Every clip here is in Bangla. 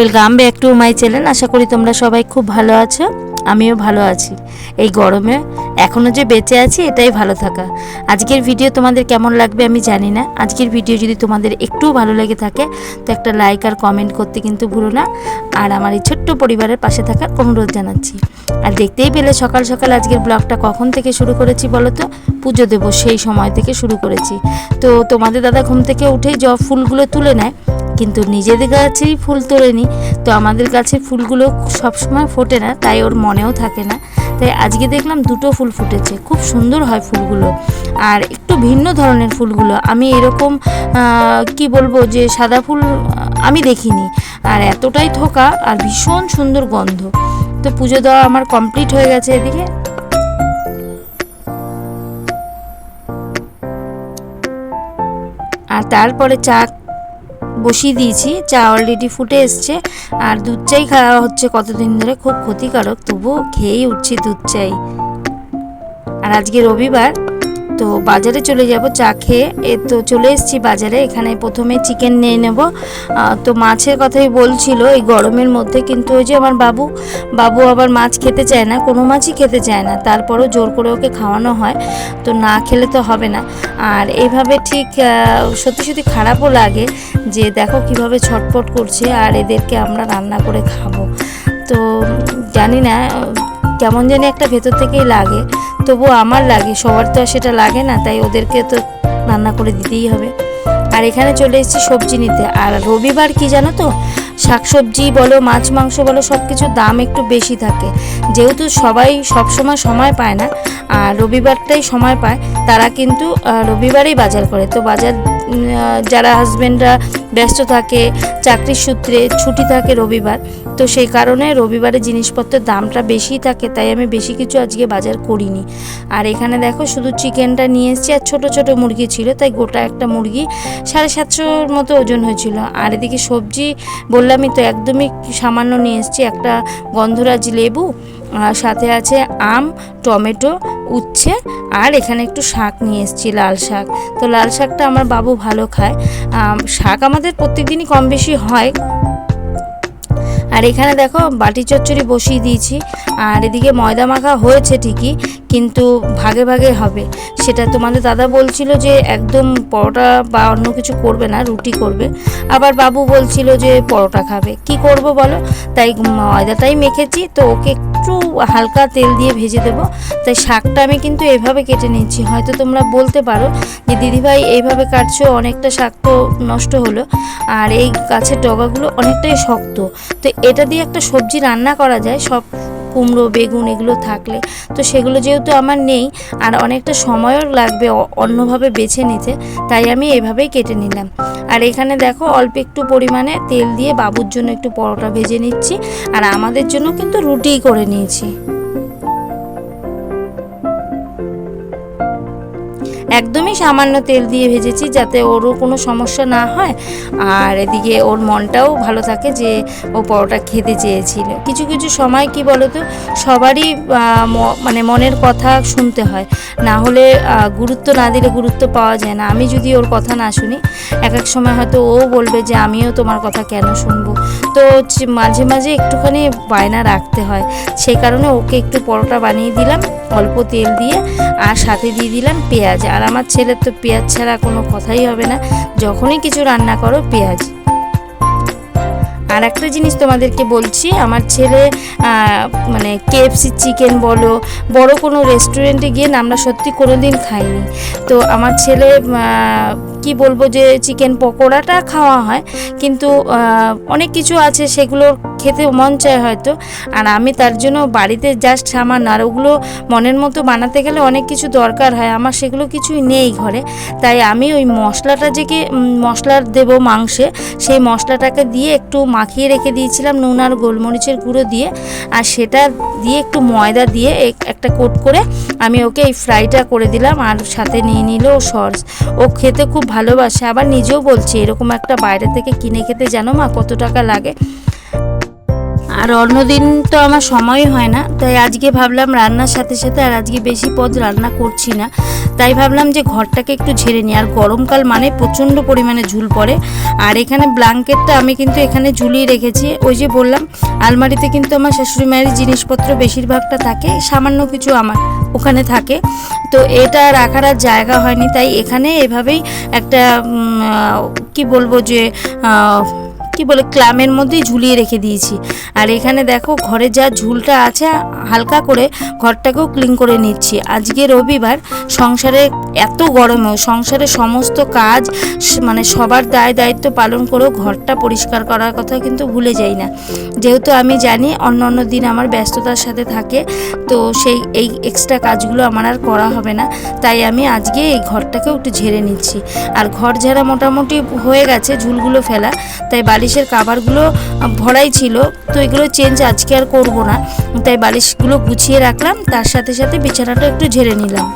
Welcome back to my channel. আশা করি তোমরা সবাই খুব ভালো আছো, আমিও ভালো আছি। এই গরমে এখনও যে বেঁচে আছি, এটাই ভালো থাকা। আজকের ভিডিও তোমাদের কেমন লাগবে আমি জানি না। আজকের ভিডিও যদি তোমাদের একটুও ভালো লেগে থাকে, তো একটা লাইক আর কমেন্ট করতে কিন্তু ভুলো না। আর আমার এই ছোট্ট পরিবারের পাশে থাকার অনুরোধ জানাচ্ছি। আর দেখতেই পেলে সকাল সকাল আজকের ব্লগটা কখন থেকে শুরু করেছি বলো তো পুজো দেবো, সেই সময় থেকে শুরু করেছি। তো তোমাদের দাদা ঘুম থেকে উঠেই জব ফুলগুলো তুলে নেয়। কিন্তু নিজেদের গাছেই ফুল তোলে তোলেনি। তো আমাদের গাছে ফুলগুলো সবসময় ফোটে না, তাই ওর মনেও থাকে না। তাই আজকে দেখলাম দুটো ফুল ফুটেছে, খুব সুন্দর হয় ফুলগুলো। আর একটু ভিন্ন ধরনের ফুলগুলো। আমি এরকম কি বলব যে সাদা ফুল আমি দেখিনি। আর এতটাই থোকা আর ভীষণ সুন্দর গন্ধ। তো পুজো দেওয়া আমার কমপ্লিট হয়ে গেছে এদিকে। আর তারপরে চা বসিয়ে দিয়েছি। চা অলরেডি ফুটে এসছে। আর দুধ চাই খাওয়া হচ্ছে কতদিন ধরে খুব ক্ষতিকারক, তবুও খেয়েই উঠছি দুধ চাই। আর আজকে রবিবার তো বাজারে চলে যাব, চা খেয়ে। এ তো চলে এসেছি বাজারে, এখানে প্রথমে চিকেন নিয়ে নেব। তো মাছের কথাই বলছিল, এই গরমের মধ্যে কিন্তু ওই যে আমার বাবু বাবু আবার মাছ খেতে চায় না, কোনো মাছই খেতে চায় না, তারপরও জোর করে ওকে খাওয়ানো হয়, তো না খেলে তো হবে না। আর এইভাবে ঠিক সত্যি সত্যি খারাপও লাগে যে দেখো কীভাবে ছটপট করছে, আর এদেরকে আমরা রান্না করে খাব। তো জানি না কেমন জানি একটা ভেতর থেকেই লাগে তবু আমার লাগে, সবার তো আর সেটা লাগে না, তাই ওদেরকে তো রান্না করে দিতেই হবে। আর এখানে চলে এসেছি সবজি নিতে, আর রবিবার কি জানো তো? শাকসবজি বলো, মাছ, মাংস বলো সব কিছুর দাম একটু বেশি থাকে। যেহেতু সবাই সবসময় সময় পায় না, আর রবিবারটাই সময় পায়, তারা কিন্তু রবিবারেই বাজার করে। তো বাজার যারা হাজব্যান্ডরা ব্যস্ত থাকে, চাকরির সূত্রে ছুটি থাকে রবিবার তো সেই কারণে রবিবারে জিনিসপত্রের দামটা বেশি থাকে, তাই আমি বেশি কিছু আজকে বাজার করিনি। আর এখানে দেখো শুধু চিকেনটা নিয়ে এসেছি, আর ছোটো ছোটো মুরগি ছিল, তাই গোটা একটা মুরগি সাড়ে সাতশোর মতো ওজন হয়েছিল। আর এদিকে সবজি বললামই তো, একদমই সামান্য নিয়ে এসেছি, একটা গন্ধরাজ লেবু, আর সাথে আছে আম, টমেটো, উচ্ছে, আর এখানে একটু শাক নিয়ে এসেছি, লাল শাক। তো লাল শাকটা আমার বাবু ভালো খায়। শাক আমাদের প্রত্যেক দিনই কম বেশি হয় আর এখানে দেখো বাটি চচ্চড়ি বসিয়ে দিয়েছি। আর এদিকে ময়দা মাখা হয়েছে ঠিকই, কিন্তু ভাগে ভাগে হবে। সেটা তোমাদের দাদা বলছিল যে একদম পরোটা বা অন্য কিছু করবে না, রুটি করবে। আবার বাবু বলছিল যে পরোটা খাবে। কি করব বলো? তাই ময়দাটাই মেখেছি, তো ওকে একটু হালকা তেল দিয়ে ভেজে দেবো। তাই শাকটা আমি কিন্তু এভাবে কেটে নিচ্ছি হয়তো তোমরা বলতে পারো যে, দিদিভাই, এইভাবে কাটছো, অনেকটা শাক তো নষ্ট হলো। আর এই গাছের ডগাগুলো অনেকটাই শক্ত। তো এটা দিয়ে একটা সবজি রান্না করা যায়, সব কুমড়ো, বেগুন এগুলো থাকলে। তো সেগুলো যেহেতু আমার নেই, আর অনেকটা সময়ও লাগবে অন্যভাবে বেছে নিতে, তাই আমি এভাবেই কেটে নিলাম। আর এখানে দেখো অল্প একটু পরিমাণে তেল দিয়ে বাবুর জন্য একটু পরোটা ভেজে নিচ্ছি, আর আমাদের জন্য কিন্তু রুটিই করে নিয়েছি। একদমই সামান্য তেল দিয়ে ভেজেছি যাতে ওরও কোনো সমস্যা না হয়। আর এদিকে ওর মনটাও ভালো থাকে যে ও পরোটা খেতে চেয়েছিল। কিছু কিছু সময় কি বলতো, সবারই মানে মনের কথা শুনতে হয়। না হলে গুরুত্ব না দিলে গুরুত্ব পাওয়া যায় না। আমি যদি ওর কথা না শুনি এক এক সময় হয়তো ও বলবে যে, আমিও তোমার কথা কেন শুনব? তো মাঝে মাঝে একটুখানি বায়না রাখতে হয়। সেই কারণে ওকে একটু পরোটা বানিয়ে দিলাম। অল্প তেল দিয়ে আর সাথে দিয়ে দিলাম পেঁয়াজ। আর আমার ছেলের তো পেঁয়াজ ছাড়া কোনো কথাই হবে না। যখনই কিছু রান্না করো, পেঁয়াজ। আর একটা জিনিস তোমাদেরকে বলছি, আমার ছেলে মানে কেএফসি চিকেন বলো, বড় কোনো রেস্টুরেন্টে গিয়ে আমরা সত্যি কোনো দিন খাইনি। তো আমার ছেলে কি বলব যে চিকেন পকোড়াটা খাওয়া হয়। কিন্তু অনেক কিছু আছে সেগুলো খেতে মন চায় হয়তো। আর আমি তার জন্য বাড়িতে জাস্ট সামান্য আর ওগুলো মনের মতো বানাতে গেলে অনেক কিছু দরকার হয়। আমার সেগুলো কিছুই নেই ঘরে। তাই আমি ওই মশলাটা যে মশলা দেবো মাংসে, সেই মশলাটাকে দিয়ে একটু মাখিয়ে রেখে দিয়েছিলাম নুন আর গোলমরিচের গুঁড়ো দিয়ে। আর সেটা দিয়ে একটু ময়দা দিয়ে এক- একটা কোট করে আমি ওকে এই ফ্রাইটা করে দিলাম আর সাথে নিয়ে নিল ও সস। ও খেতে খুব ভালোবাসে। আবার নিজেও বলছে, এরকম একটা বাইরে থেকে কিনে খেতে জানো মা, কত টাকা লাগে? আর অন্যদিন তো আমার সময় হয় না, তাই আজকে ভাবলাম রান্নার সাথে সাথে আর আজকে বেশি পদ রান্না করছি না। তাই ভাবলাম যে ঘরটাকে একটু ঝেড়ে নিই, আর গরমকাল মানে প্রচণ্ড পরিমাণে ঝুল পড়ে। আর এখানে ব্ল্যাঙ্কেটটা আমি কিন্তু এখানে ঝুলিয়ে রেখেছি, ওই যে বললাম আলমারিতে কিন্তু আমার শাশুড়ি মায়ের জিনিসপত্র বেশিরভাগটা থাকে, সামান্য কিছু আমার ওখানে থাকে। তো এটা রাখার আর জায়গা হয়নি, তাই এখানে এভাবেই একটা কি বলব যে কি বলে, ক্লামের মধ্যেই ঝুলিয়ে রেখে দিয়েছি। আর এখানে দেখো, ঘরে যা ঝুলটা আছে, হালকা করে ঘরটাকেও ক্লিন করে নিচ্ছি। আজকে রবিবার, সংসারে এত গরমেও সংসারে সমস্ত কাজ মানে সবার দায় দায়িত্ব পালন করেও ঘরটা পরিষ্কার করার কথা কিন্তু ভুলে যাই না। যেহেতু আমি জানি, অন্য অন্য দিন আমার ব্যস্ততার সাথে থাকে, তো সেই, এই এক্সট্রা কাজগুলো আমার আর করা হবে না। তাই আমি আজকে এই ঘরটাকেও একটু ঝেড়ে নিচ্ছি। আর ঘর ঝাড়া মোটামুটি হয়ে গেছে, ঝুলগুলো ফেলা। তাই বালিশের কাভারগুলো ভরাই ছিল। তো এগুলো চেঞ্জ আজকে আর করব না। তাই বালিশগুলো গুছিয়ে রাখলাম, তার সাথে সাথে বিছানাটা একটু ঝেড়ে নিলাম।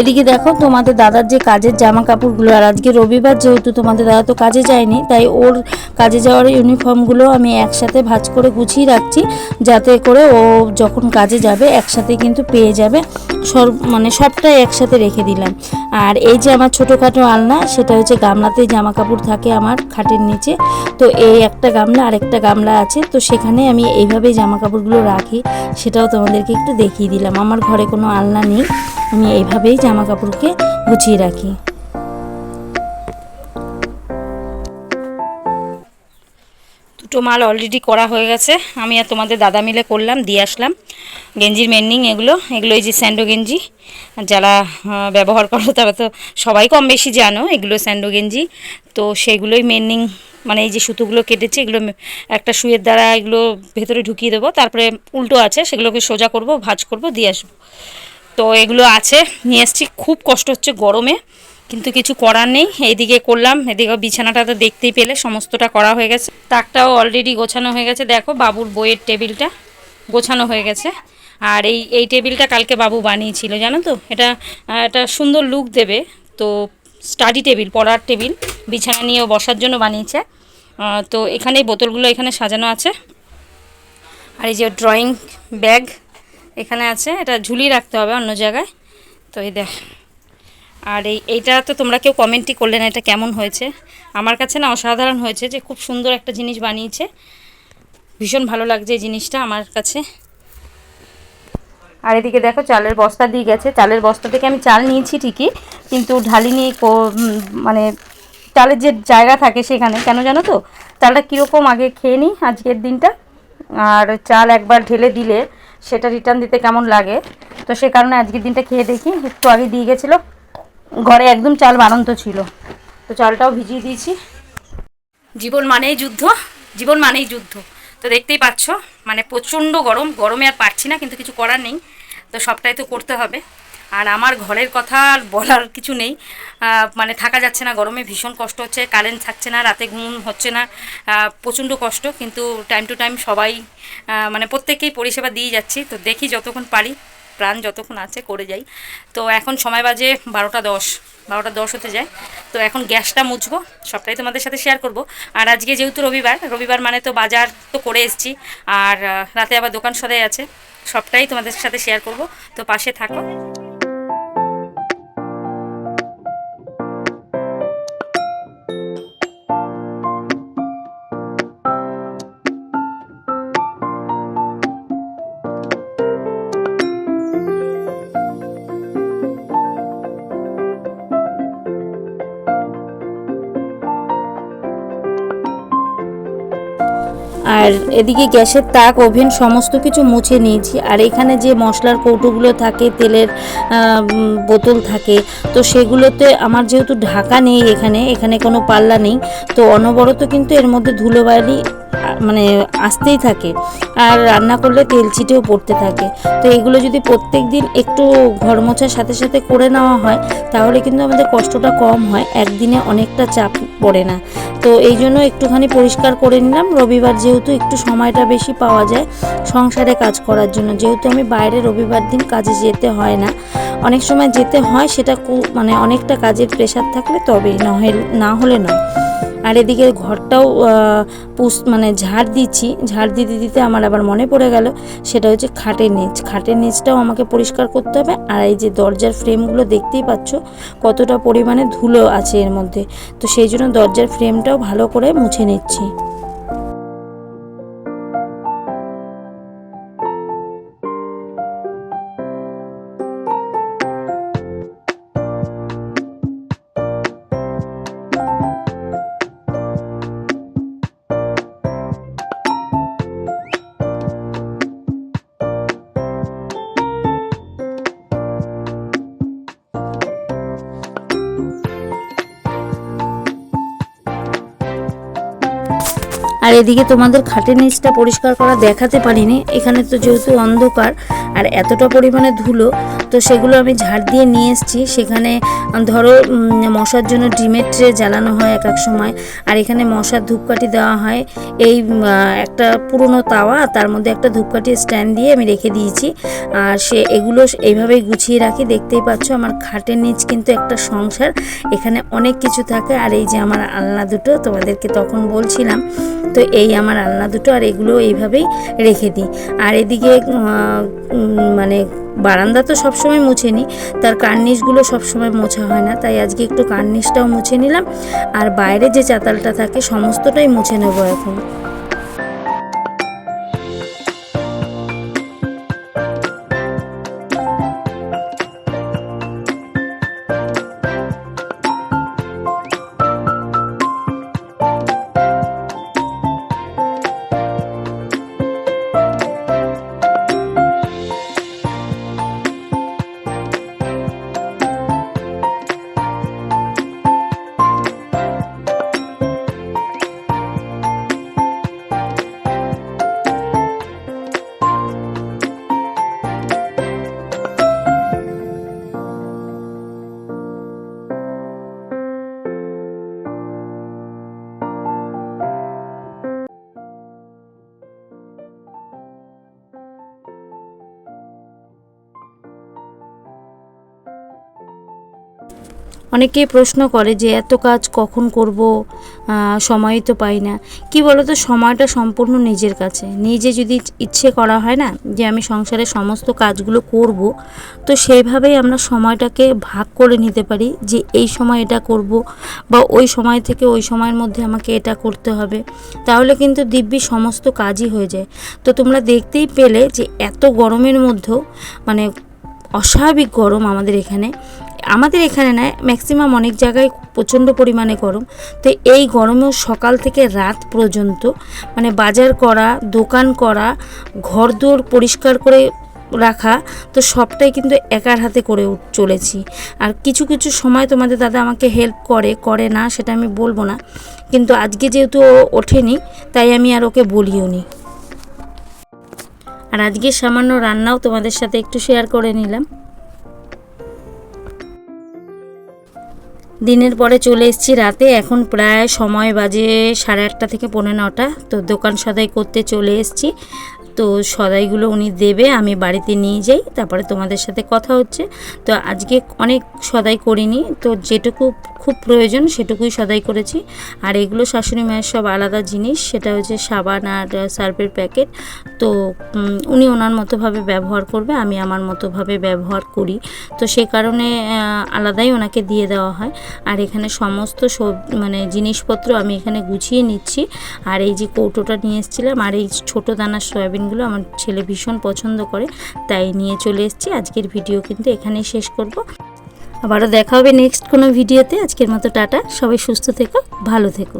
এদিকে দেখো, তোমাদের দাদার যে কাজের জামা কাপড়গুলো আর আজকে রবিবার যেহেতু তোমাদের দাদা তো কাজে যায়নি, তাই ওর কাজে যাওয়ার ইউনিফর্মগুলো আমি একসাথে ভাঁজ করে গুছিয়ে রাখছি, যাতে করে ও যখন কাজে যাবে, একসাথে কিন্তু পেয়ে যাবে। সব মানে সবটাই একসাথে রেখে দিলাম। আর এই যে আমার ছোটোখাটো আলনা, সেটা হচ্ছে গামলাতেই জামা কাপড় থাকে আমার খাটের নিচে। তো এই একটা গামলা আর একটা গামলা আছে, তো সেখানে আমি এইভাবেই জামা কাপড়গুলো রাখি, সেটাও তোমাদেরকে একটু দেখিয়ে দিলাম। আমার ঘরে কোনো আলনা নেই। আমি এইভাবেই জামা কাপড়কে গুছিয়ে রাখি। দুটো মাল অলরেডি করা হয়ে গেছে। আমি আর তোমাদের দাদা মিলে করলাম, দিয়ে আসলাম। গেঞ্জির মেন্ডিং এগুলো এগুলো এই যে স্যান্ডো গেঞ্জি, যারা ব্যবহার করো তারা তো সবাই কম বেশি জানো, এগুলো স্যান্ডো গেঞ্জি। তো সেগুলোই মেন্ডিং মানে এই যে সুতোগুলো কেটেছে, এগুলো একটা সুয়ের দ্বারা এগুলো ভেতরে ঢুকিয়ে দেবো। তারপরে উল্টো আছে, সেগুলোকে সোজা করব, ভাজ করব, দিয়ে আসব। তো এগুলো আছে। নিয়ে এসছি। খুব কষ্ট হচ্ছে গরমে, কিন্তু কিছু করার নেই। এইদিকে করলাম, এদিকে বিছানাটা তো দেখতেই পেলে, সমস্তটা করা হয়ে গেছে। তাকটাও অলরেডি গোছানো হয়ে গেছে। দেখো, বাবুর বইয়ের টেবিলটা গোছানো হয়ে গেছে। আর এই এই টেবিলটা কালকে বাবু বানিয়েছিল, জানো তো? এটা একটা সুন্দর লুক দেবে। তো স্টাডি টেবিল পড়ার টেবিল বিছানা নিয়ে বসার জন্য বানিয়েছে। তো এখানে বোতলগুলো এখানে সাজানো আছে। আর এই যে ড্রয়িং ব্যাগ এখানে আছে, এটা ঝুলিয়ে রাখতে হবে অন্য জায়গায়। তো এই দেখ। আর এই, এইটা তো তোমরা কেউ কমেন্টই করলে না, এটা কেমন হয়েছে? আমার কাছে না অসাধারণ হয়েছে যে খুব সুন্দর একটা জিনিস বানিয়েছে। ভীষণ ভালো লাগছে এই জিনিসটা আমার কাছে। আর এদিকে দেখো, চালের বস্তা দিয়ে গেছে। চালের বস্তা থেকে আমি চাল নিয়েছি ঠিকই, কিন্তু ঢালিনি কো- মানে চালের যে জায়গা থাকে সেখানে, কেন জানো তো? চালটা কীরকম আগে খেয়ে নিই আজকের দিনটা। আর চাল একবার ঢেলে দিলে সেটা রিটার্ন দিতে কেমন লাগে? তো সে কারণে আজকের দিনটা খেয়ে দেখি। একটু আগে দিয়ে গেছিল। ঘরে একদম চাল বানন্ত ছিল। তো চালটাও ভিজিয়ে দিয়েছি। জীবন মানেই যুদ্ধ। জীবন মানেই যুদ্ধ। তো দেখতেই পাচ্ছ মানে প্রচণ্ড গরম। গরমে আর পারছি না, কিন্তু কিছু করার নেই। তো সবটাই তো করতে হবে। আর আমার ঘরের কথা আর বলার কিছু নেই। মানে থাকা যাচ্ছে না, গরমে ভীষণ কষ্ট হচ্ছে কারেন্ট থাকছে না, রাতে ঘুম হচ্ছে না প্রচণ্ড কষ্ট, কিন্তু টাইম টু টাইম সবাই মানে প্রত্যেকেই পরিষেবা দিয়ে যাচ্ছি। তো দেখি যতক্ষণ পারি, প্রাণ যতক্ষণ আছে করে যাই। তো এখন সময় বাজে বারোটা দশ বারোটা দশ হতে যায়। তো এখন গ্যাসটা মুছবো, সবটাই তোমাদের সাথে শেয়ার করব। আর আজকে যেহেতু রবিবার রবিবার মানে তো বাজার তো করে এসেছি, আর রাতে আবার দোকান সদাই আছে, সবটাই তোমাদের সাথে শেয়ার করব। তো পাশে থাকো। আর এদিকে গ্যাসের তাক, ওভেন, সমস্ত কিছু মুছে নিয়েছি। আর এখানে যে মশলার কৌটোগুলো থাকে, তেলের বোতল থাকে, তো সেগুলোতে আমার যেহেতু ঢাকা নেই এখানে এখানে কোনো পাল্লা নেই, তো অনবরত কিন্তু এর মধ্যে ধুলোবালি মানে আসতেই থাকে। আর রান্না করলে তেল ছিটেও পড়তে থাকে। তো এগুলো যদি প্রত্যেক দিন একটু ঘর মোছার সাথে সাথে করে নেওয়া হয়, তাহলে কিন্তু আমাদের কষ্টটা কম হয়, একদিনে অনেকটা চাপ পড়ে না। তো এই জন্য একটুখানি পরিষ্কার করে নিলাম। রবিবার যেহেতু একটু সময়টা বেশি পাওয়া যায় সংসারে কাজ করার জন্য। যেহেতু আমি বাইরে রবিবার দিন কাজে যেতে হয় না। অনেক সময় যেতে হয়, সেটা মানে অনেকটা কাজের প্রেশার থাকলে তবেই না হলে না হলে নয়। আর এদিকে ঘরটাও পুষ মানে ঝাড় দিচ্ছি। ঝাড় দিতে দিতে আমার আবার মনে পড়ে গেল, সেটা হচ্ছে খাটের নিচ। খাটের নিচটাও আমাকে পরিষ্কার করতে হবে। আর এই যে দরজার ফ্রেমগুলো দেখতেই পাচ্ছ, কতটা পরিমাণে ধুলো আছে এর মধ্যে। তো সেই জন্য দরজার ফ্রেমটাও ভালো করে মুছে নিচ্ছি। এদিকে তোমাদের খাটের নিচটা পরিষ্কার করা দেখাতে পারিনি। এখানে তো যেহেতু অন্ধকার আর এতটা পরিমাণে ধুলো, তো সেগুলো আমি ঝাড় দিয়ে নিয়ে এসেছি। সেখানে ধরো মশার জন্য ডিমের ট্রে জ্বালানো হয় এক এক সময়, আর এখানে মশার ধূপকাঠি দেওয়া হয়। এই একটা পুরনো তাওয়া, তার মধ্যে একটা ধূপকাঠি স্ট্যান্ড দিয়ে আমি রেখে দিয়েছি। আর সে, এগুলো এইভাবেই গুছিয়ে রাখি। দেখতেই পাচ্ছ, আমার খাটের নিচ কিন্তু একটা সংসার। এখানে অনেক কিছু থাকে, আর এই যে আমার আলনা দুটো, তোমাদেরকে তখন বলছিলাম। তো এই আমার আলনা দুটো, আর এগুলো এইভাবেই রেখে দিই। আর এদিকে মানে বারান্দা তো সবসময় মুছে নিই তার কার্নিশগুলো সবসময় মোছা হয় না, তাই আজকে একটু কার্নিশটাও মুছে নিলাম, আর বাইরে যে চাতালটা থাকে সমস্তটাই মুছে নেব এখন। অনেকেই প্রশ্ন করে যে এত কাজ কখন করব আহ, সময়ই তো পাই না। কি বলতো সময়টা সম্পূর্ণ নিজের কাছে। নিজে যদি ইচ্ছে করা হয় না যে আমি সংসারের সমস্ত কাজগুলো করব তো সেইভাবেই আমরা সময়টাকে ভাগ করে নিতে পারি যে এই সময় এটা করব বা ওই সময় থেকে ওই সময়ের মধ্যে আমাকে এটা করতে হবে। তাহলে কিন্তু দিব্যি সমস্ত কাজই হয়ে যায়। তো তোমরা দেখতেই পেলে যে এত গরমের মধ্যেও মানে অস্বাভাবিক গরম আমাদের এখানে আমাদের এখানে নয় ম্যাক্সিমাম অনেক জায়গায় প্রচণ্ড পরিমাণে গরম। তো এই গরমেও সকাল থেকে রাত পর্যন্ত মানে বাজার করা, দোকান করা ঘর ঘরদোর পরিষ্কার করে রাখা, তো সবটাই কিন্তু একার হাতে করে চলেছি। আর কিছু কিছু সময় তোমাদের দাদা আমাকে হেল্প করে করে না সেটা আমি বলব না। কিন্তু আজকে যেহেতু ও ওঠেনি, তাই আমি আর ওকে বলিও নি। আর আজকে সামান্য রান্নাও তোমাদের সাথে একটু শেয়ার করে নিলাম। দিনের পরে চলে এসেছি রাতে। এখন প্রায় সময় বাজে সাড়ে আটটা থেকে পৌনে নটা। তো দোকান সদাই করতে চলে এসেছি। তো সদাইগুলো উনি দেবে, আমি বাড়িতে নিয়ে যাই, তারপরে তোমাদের সাথে কথা হচ্ছে। তো আজকে অনেক সদাই করিনি। তো যেটুকু খুব প্রয়োজন, সেটুকুই সদাই করেছি। আর এগুলো শাশুড়ি মায়ের সব আলাদা জিনিস, সেটা হচ্ছে সাবান আর সার্ফের প্যাকেট। তো উনি ওনার মতোভাবে ব্যবহার করবে, আমি আমার মতোভাবে ব্যবহার করি। তো সে কারণে আলাদাই ওনাকে দিয়ে দেওয়া হয়। আর এখানে সমস্ত সব মানে জিনিসপত্র আমি এখানে গুছিয়ে নিচ্ছি। আর এই যে কৌটোটা নিয়ে এসেছিলাম, আর এই ছোটো দানার সয়াবিনগুলো আমার ছেলে ভীষণ পছন্দ করে, তাই নিয়ে চলে এসেছি। আজকের ভিডিও কিন্তু এখানেই শেষ করব। আবারও দেখা হবে নেক্সট কোনো ভিডিওতে। আজকের মতো টাটা। সবাই সুস্থ থেকো ভালো থেকো।